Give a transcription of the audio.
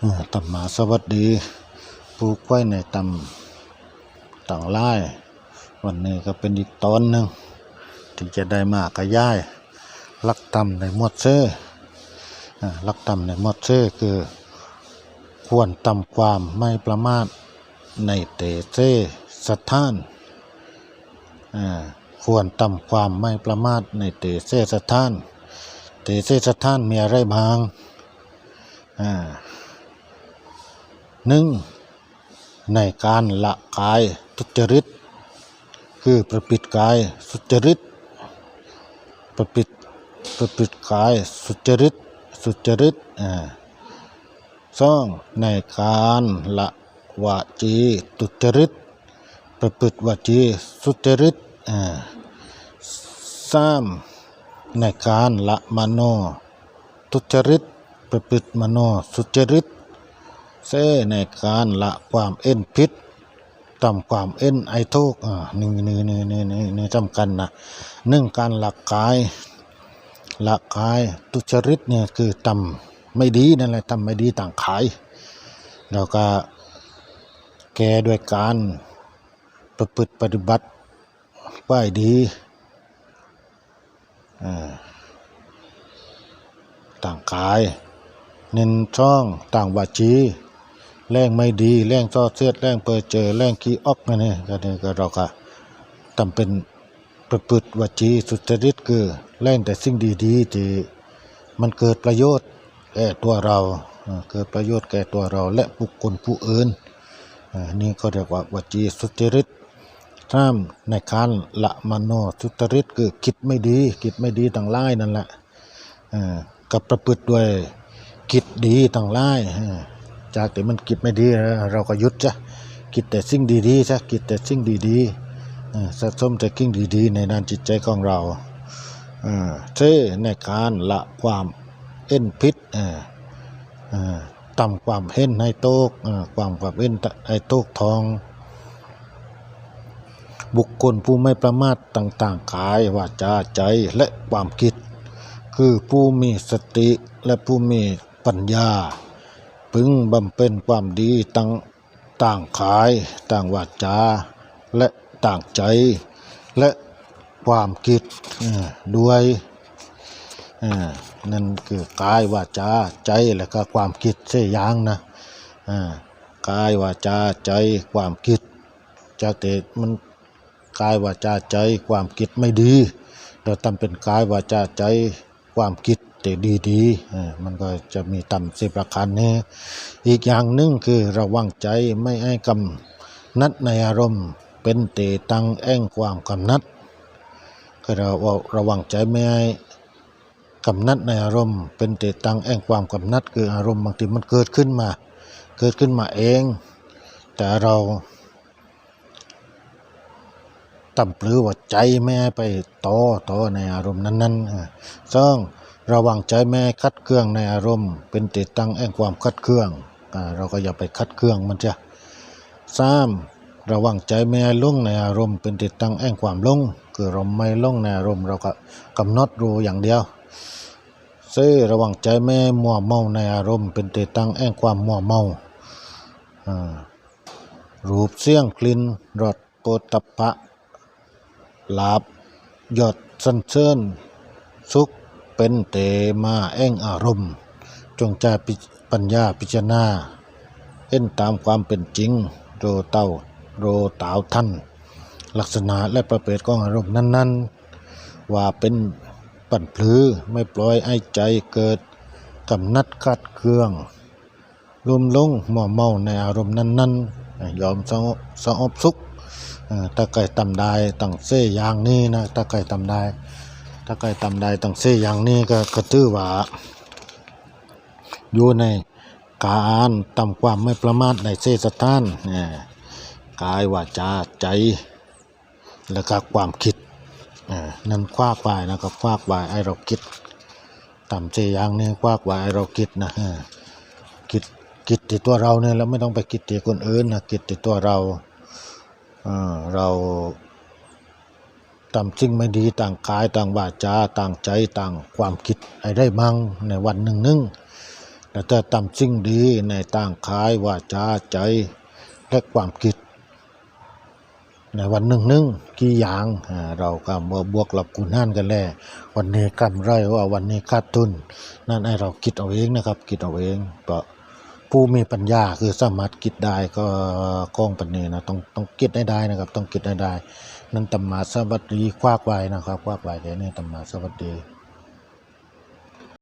เอ่อตำมาสวัสดีปลูกไว้ในตำต่างไร่วันนี้ก็เป็นอีกตอนหนึ่งที่จะได้มากระย่ายลักตำในมดเซ่ลักตำในมดเซ่คือ ควรตำความไม่ประมาทในเตเซ่สถานควรตำความไม่ประมาทในเตเซ่สถานเตเซ่สถานมีอะไรบ้างอ่า หนึ่งในการละกายทุจริต คือประปิดกายสุจริต ประปิดประปิดกายสุจริตสุจริตอ่าสองในการละวาจีทุจริต ประพฤติวาจีสุจริตอ่าสามในการละมโนทุจริต ประพฤติมโนสุจริต เสในการละความเอ็นพิษต่ำความเอ็นไอทุกข์อ่านี่นี่นี่นี่นี่นี่จำกันนะหนึ่งการละกายละกายทุจริตเนี่ยคือต่ำไม่ดีนั่นแหละต่ำไม่ดีต่างขายแล้วก็แก้ด้วยการประพฤติปฏิบัติไหวดีต่างกาย เน้นช่องต่างวาจี แรงไม่ดีแรงซอเสียดแรงเปิดเจอแรงขี้ออกนั่นเองก็นี่ก็เราก็ทำเป็นประพฤติวจีสุจริตคือแรงแต่สิ่งดีๆที่มันเกิดประโยชน์แก่ตัวเราเกิดประโยชน์แก่ตัวเราและบุคคลผู้อื่นอ่านี่ก็เรียกว่าวจีสุจริตถ้ามในการละมโนสุจริตคือคิดไม่ดีคิดไม่ดีต่างไล่นั่นแหละอ่ากับประพฤติด้วยกิจดีต่างหลายอ่ จากแต่มันกิจไม่ดีเราก็ยุดจ้ะกิจแต่สิ่งดีๆจ้ะกิจแต่สิ่งดีๆอ่าสะสมแต่สิ่งดีๆ ในด้านจิตใจของเราอ่าเท่ในการละความเอ็นพิษอ่าอ่าต่ำความเห็นให้โตกอ่าความความเห็นให้โตกทอง บุคคลผู้ไม่ประมาทต่างๆกายวาจาใจและความคิด คือผู้มีสติและผู้มีปัญญา พึงบำเพ็ญความดีตั้งต่างกาย ต่างวาจา และต่างใจ และความคิดด้วยนั่นคือกายวาจาใจและก็ความคิดเสียอย่างนะกายวาจาใจความคิดจากแต่มันกายวาจาใจความคิดไม่ดี เราทำเป็นกายวาจาใจความคิดแต่ดีๆเอ่อมันก็จะมีต่ำสิบประการนี้อีกอย่างหนึ่งคือระวังใจไม่ให้กำนัดในอารมณ์ เป็นเตตังแอ่งความกำนัดคือเราระวังใจไม่ให้กำนัดในอารมณ์เป็นเตตังแอ่งความกำนัด คืออารมณ์บางทีมันเกิดขึ้นมา เกิดขึ้นมาเอง แต่เราต่ำปลือว่าใจแม่ไปต่อต่อในอารมณ์นั้นๆอ่าสอง ระวังใจแม่คัดเครื่องในอารมณ์ เป็นติดตั้งแห่งความคัดเครื่องอ่าเราก็อย่าไปคัดเครื่องมันจะสามระวังใจแม่ลุ่งในอารมณ์เป็นติดตั้งแห่งความลุ่งคือเราไม่ลุ่งในอารมณ์เราก็กำหนดรู้อย่างเดียวสี่ระวังใจแม่มัวเมาในอารมณ์เป็นติดตั้งแห่งความมัวเมาอ่ารูปเสียงกลิ่นรสโปตปะลาบหยดสันเชิญสุข เป็นเตมาแอ่งอารมณ์ จงใจปิปัญญาพิจารณาเอ็นตามความเป็นจริง โรเต้าโรตาวท่านลักษณะและประเภทของอารมณ์นั้น ๆ ว่าเป็นปั่นพลือไม่ปล่อยให้ใจเกิดกำนัดคัดเครื่องรวมลงหม่อเมาในอารมณ์นั้น ๆ ยอมสงบสงบสุขถ้าไก่ตำได้ตั้งเส้อย่างนี้นะถ้าไก่ตำได้ ถ้าไก่ตำได้ตั้งเส้อย่างนี้ก็ก็ถือว่าอยู่ในการทำความไม่ประมาทในเสสถานเนี่ยกายวาจาใจแล้วก็ความคิดเอ่อนั่นคว้าควายนะก็คว้าควายไอเราคิดทำเส้อย่างนี้คว้าควายไอเราคิดนะคิดคิดที่ตัวเราเนี่ยแล้วไม่ต้องไปคิดที่คนอื่นนะคิดที่ตัวเราอ่อเรา ทำสิ่งไม่ดีต่างกายต่างวาจาต่างใจต่างความคิดให้ได้มั่งในวันหนึ่งหนึ่งในและจะทำสิ่งดีในต่างกายวาจาใจและความคิด ในวันหนึ่งหนึ่งกี่อย่างเราก็มาบวกลบคูณหารกันแล้ววันนี้กำไรว่าวันนี้ขาดทุน นั่นให้เราคิดเอาเองนะครับ คิดเอาเองเพราะ ผู้มีปัญญาคือสามารถคิดได้ก็ก้องปันนี้นะต้องต้องคิดได้ได้นะครับ ต้องคิดได้ได้นั่นตัมมาสวัสดีคว้ากไว้นะครับคว้ากไว้แค่นี้ตัมมาสวัสดี